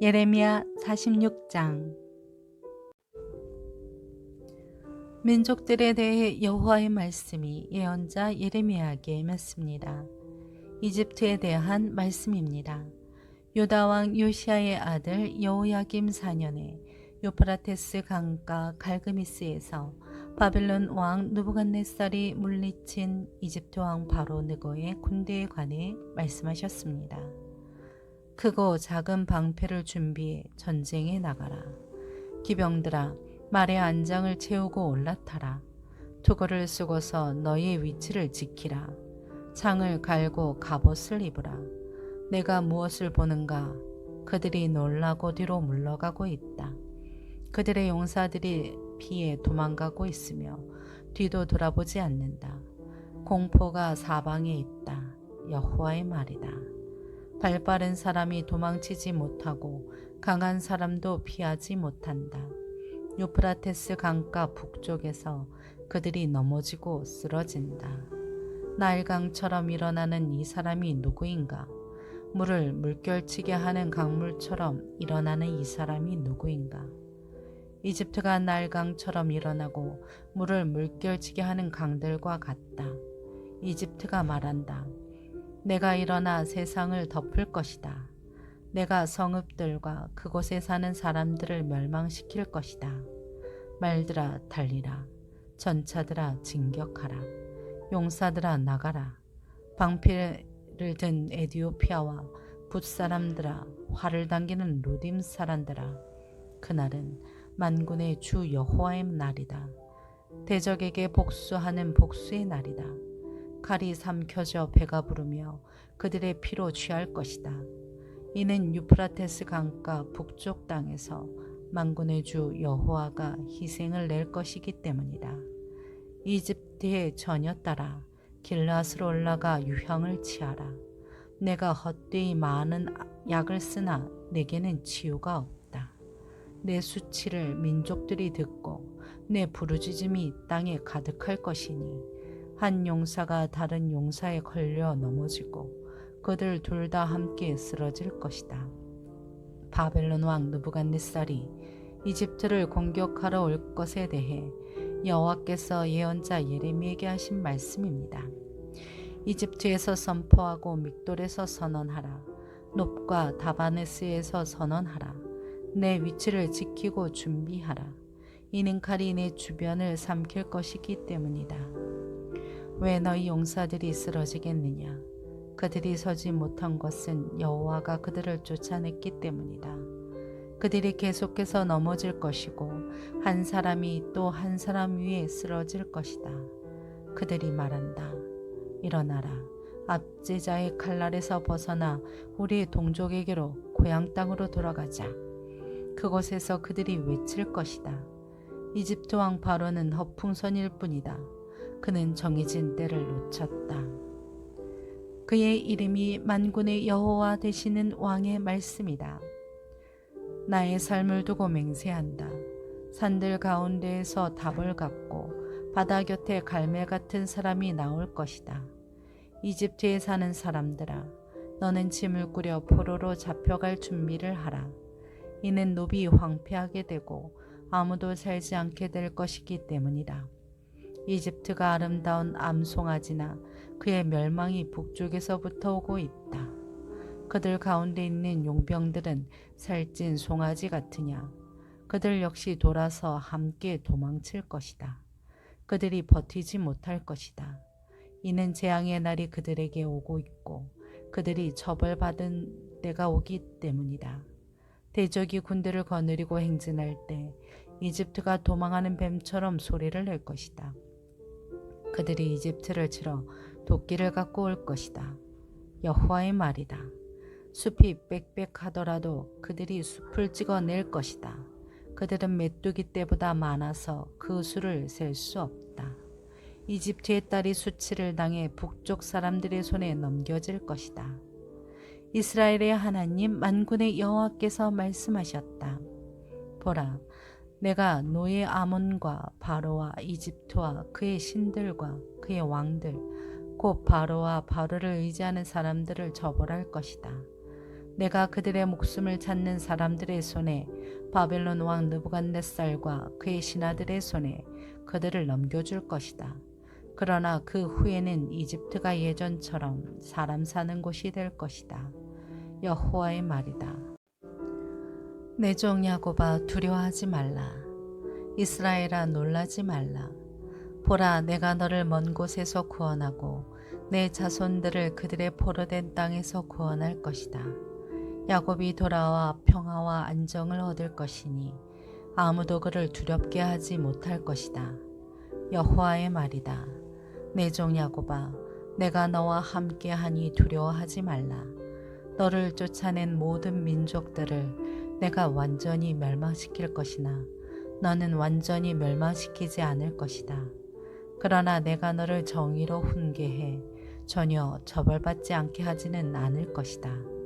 예레미야 46장 민족들에 대해 여호와의 말씀이 예언자 예레미야에게 임했습니다. 이집트에 대한 말씀입니다. 유다 왕 요시아의 아들 여호야김 4년에 요프라테스 강가 갈그미스에서 바벨론 왕 누부갓네살이 물리친 이집트 왕 바로 느고의 군대에 관해 말씀하셨습니다. 크고 작은 방패를 준비해 전쟁에 나가라. 기병들아 말의 안장을 채우고 올라타라. 투구를 쓰고서 너희의 위치를 지키라. 창을 갈고 갑옷을 입으라. 내가 무엇을 보는가? 그들이 놀라고 뒤로 물러가고 있다. 그들의 용사들이 피해 도망가고 있으며 뒤도 돌아보지 않는다. 공포가 사방에 있다. 여호와의 말이다. 발 빠른 사람이 도망치지 못하고 강한 사람도 피하지 못한다. 유프라테스 강가 북쪽에서 그들이 넘어지고 쓰러진다. 나일강처럼 일어나는 이 사람이 누구인가? 물을 물결치게 하는 강물처럼 일어나는 이 사람이 누구인가? 이집트가 나일강처럼 일어나고 물을 물결치게 하는 강들과 같다. 이집트가 말한다. 내가 일어나 세상을 덮을 것이다. 내가 성읍들과 그곳에 사는 사람들을 멸망시킬 것이다. 말들아 달리라. 전차들아 진격하라. 용사들아 나가라. 방패를 든 에디오피아와 붓사람들아 활을 당기는 루딤 사람들아 그날은 만군의 주 여호와의 날이다. 대적에게 복수하는 복수의 날이다. 칼이 삼켜져 배가 부르며 그들의 피로 취할 것이다. 이는 유프라테스 강가 북쪽 땅에서 만군의 주 여호와가 희생을 낼 것이기 때문이다. 이집트의 전혀 따라 길라스로 올라가 유향을 취하라. 내가 헛되이 많은 약을 쓰나 내게는 치유가 없다. 내 수치를 민족들이 듣고 내 부르짖음이 땅에 가득할 것이니 한 용사가 다른 용사에 걸려 넘어지고 그들 둘 다 함께 쓰러질 것이다. 바벨론 왕 느부갓네살이 이집트를 공격하러 올 것에 대해 여호와께서 예언자 예레미에게 하신 말씀입니다. 이집트에서 선포하고 믹돌에서 선언하라. 높과 다바네스에서 선언하라. 내 위치를 지키고 준비하라. 이는 칼이 내 주변을 삼킬 것이기 때문이다. 왜 너희 용사들이 쓰러지겠느냐? 그들이 서지 못한 것은 여호와가 그들을 쫓아냈기 때문이다. 그들이 계속해서 넘어질 것이고 한 사람이 또 한 사람 위에 쓰러질 것이다. 그들이 말한다. 일어나라. 압제자의 칼날에서 벗어나 우리의 동족에게로 고향 땅으로 돌아가자. 그곳에서 그들이 외칠 것이다. 이집트 왕 바로는 허풍선일 뿐이다. 그는 정해진 때를 놓쳤다. 그의 이름이 만군의 여호와 되시는 왕의 말씀이다. 나의 삶을 두고 맹세한다. 산들 가운데에서 답을 갖고 바다 곁에 갈매 같은 사람이 나올 것이다. 이집트에 사는 사람들아, 너는 짐을 꾸려 포로로 잡혀갈 준비를 하라. 이는 노비 황폐하게 되고 아무도 살지 않게 될 것이기 때문이다. 이집트가 아름다운 암송아지나 그의 멸망이 북쪽에서부터 오고 있다. 그들 가운데 있는 용병들은 살찐 송아지 같으냐. 그들 역시 돌아서 함께 도망칠 것이다. 그들이 버티지 못할 것이다. 이는 재앙의 날이 그들에게 오고 있고 그들이 처벌받은 때가 오기 때문이다. 대적이 군대를 거느리고 행진할 때 이집트가 도망하는 뱀처럼 소리를 낼 것이다. 그들이 이집트를 치러 도끼를 갖고 올 것이다. 여호와의 말이다. 숲이 빽빽하더라도 그들이 숲을 찍어낼 것이다. 그들은 메뚜기 떼보다 많아서 그 수를 셀 수 없다. 이집트의 딸이 수치를 당해 북쪽 사람들의 손에 넘겨질 것이다. 이스라엘의 하나님 만군의 여호와께서 말씀하셨다. 보라, 내가 노예 아몬과 바로와 이집트와 그의 신들과 그의 왕들, 곧 바로와 바로를 의지하는 사람들을 처벌할 것이다. 내가 그들의 목숨을 찾는 사람들의 손에 바벨론 왕 느부갓네살과 그의 신하들의 손에 그들을 넘겨줄 것이다. 그러나 그 후에는 이집트가 예전처럼 사람 사는 곳이 될 것이다. 여호와의 말이다. 내종 야곱아 두려워하지 말라. 이스라엘아 놀라지 말라. 보라 내가 너를 먼 곳에서 구원하고 내 자손들을 그들의 포로된 땅에서 구원할 것이다. 야곱이 돌아와 평화와 안정을 얻을 것이니 아무도 그를 두렵게 하지 못할 것이다. 여호와의 말이다. 내종 야곱아 내가 너와 함께 하니 두려워하지 말라. 너를 쫓아낸 모든 민족들을 내가 완전히 멸망시킬 것이나 너는 완전히 멸망시키지 않을 것이다. 그러나 내가 너를 정의로 훈계해 전혀 처벌받지 않게 하지는 않을 것이다.